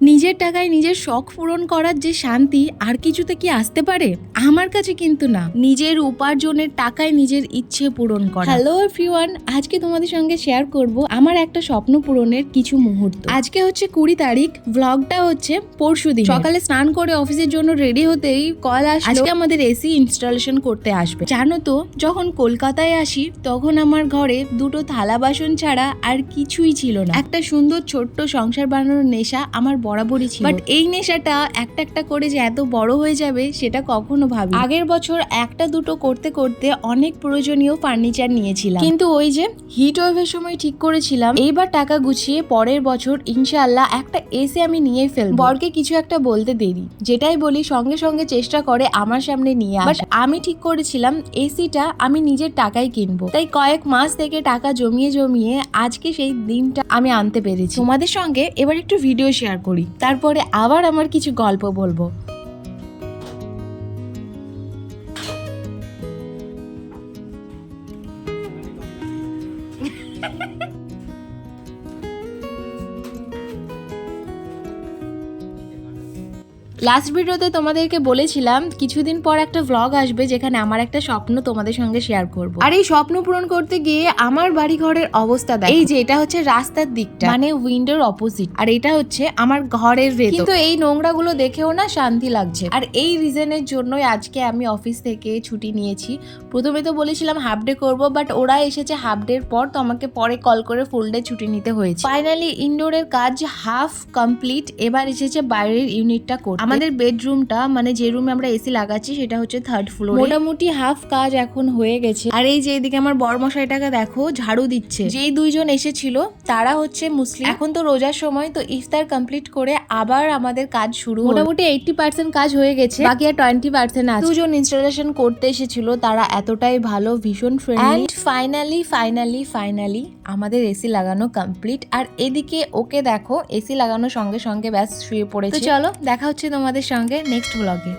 নিজের টাকায় নিজের শখ পূরণ করার যে শান্তি আর কিছুতে কি আসতে পারে? আমার কাছে কিন্তু না। নিজের উপার্জনের টাকায় নিজের ইচ্ছে পূরণ করা। হ্যালো এভরিওয়ান আজকে তোমাদের সঙ্গে শেয়ার করব আমার একটা স্বপ্ন পূরণের কিছু মুহূর্ত। আজকে হচ্ছে কুড়ি তারিখ ব্লগটা হচ্ছে পরশু দিন। সকালে স্নান করে অফিসের জন্য রেডি হতেই কল আসলো। আজকে আমাদের এসি ইনস্টলেশন করতে আসবে। জানো তো যখন কলকাতায় আসি তখন আমার ঘরে দুটো থালা বাসন ছাড়া আর কিছুই ছিল না। একটা সুন্দর ছোট্ট সংসার বানানোর নেশা আমার বরাবরই ছিল। বাট এই নেশাটা একটা একটা করে যে এত বড় হয়ে যাবে সেটা কখনো ভাবি আগের বছর একটা দুটো করতে করতে অনেক প্রয়োজনীয় ফার্নিচার নিয়েছিলাম। কিন্তু ওই যে হিট ওয়েভের সময় ঠিক করেছিলাম এইবার টাকা গুছিয়ে পরের বছর ইনশাআল্লাহ একটা এসি আমি নিয়ে ফেলব। বরকে কিছু একটা বলতে দেরি যেটাই বলি সঙ্গে সঙ্গে চেষ্টা করে আমার সামনে নিয়ে আসা। আমি ঠিক করেছিলাম এসিটা আমি নিজের টাকায় কিনবো। তাই কয়েক মাস থেকে টাকা জমিয়ে জমিয়ে আজকে সেই দিনটা আমি আনতে পেরেছি। তোমাদের সঙ্গে এবার একটু ভিডিও শেয়ার করি তারপরে আবার আমার কিছু গল্প বলব। লাস্ট ভিডিওতে তোমাদেরকে বলেছিলাম কিছুদিন পর একটা ভ্লগ আসবে যেখানে আমার একটা স্বপ্ন তোমাদের সঙ্গে শেয়ার করব। আর এই স্বপ্ন পূরণ করতে গিয়ে আমার বাড়ি ঘরের অবস্থা দেখ। এই যে এটা হচ্ছে রাস্তার দিকটা। মানে উইন্ডোর অপোজিট আর এটা হচ্ছে আমার ঘরের ভেতর। কিন্তু এই নোংরাগুলো দেখেও না শান্তি লাগছে। আর এই রিজনের জন্যই আজকে আমি অফিস থেকে ছুটি নিয়েছি। প্রথমে তো বলেছিলাম হাফ ডে করব বাট ওরা এসেছে হাফ ডের পর তো আমাকে পরে কল করে ফুল ডে ছুটি নিতে হয়েছে। ফাইনালি ইনডোরের কাজ হাফ কমপ্লিট এবার এসেছে বাইরের ইউনিটটা করতে। আমাদের বেডরুমটা মানে যে রুমে আমরা এসি লাগাচ্ছি সেটা হচ্ছে থার্ড ফ্লোর মোটামুটি হাফ কাজ এখন হয়ে গেছে। আর এই যে এদিকে আমার বরমশাইটাকে দেখো ঝাড়ু দিচ্ছে। যেই দুইজন এসেছিল তারা হচ্ছে মুসলিম। এখন তো রোজার সময় তো ইফতার কমপ্লিট করে আবার আমাদের কাজ শুরু। মোটামুটি এইটটি পার্সেন্ট কাজ হয়ে গেছে বাকি আর টোয়েন্টি পার্সেন্ট আছে। দুজন ইনস্টলেশন করতে এসেছিল তারা এতটাই ভালো ভীষণ ফ্রেন্ডলি ফাইনালি ফাইনালি ফাইনালি আমাদের এসি লাগানো কমপ্লিট আর এদিকে ওকে দেখো এসি লাগানোর সঙ্গে সঙ্গে ব্যাস শুয়ে পড়েছে। চলো দেখা হচ্ছে তোমাদের সঙ্গে নেক্সট ব্লগে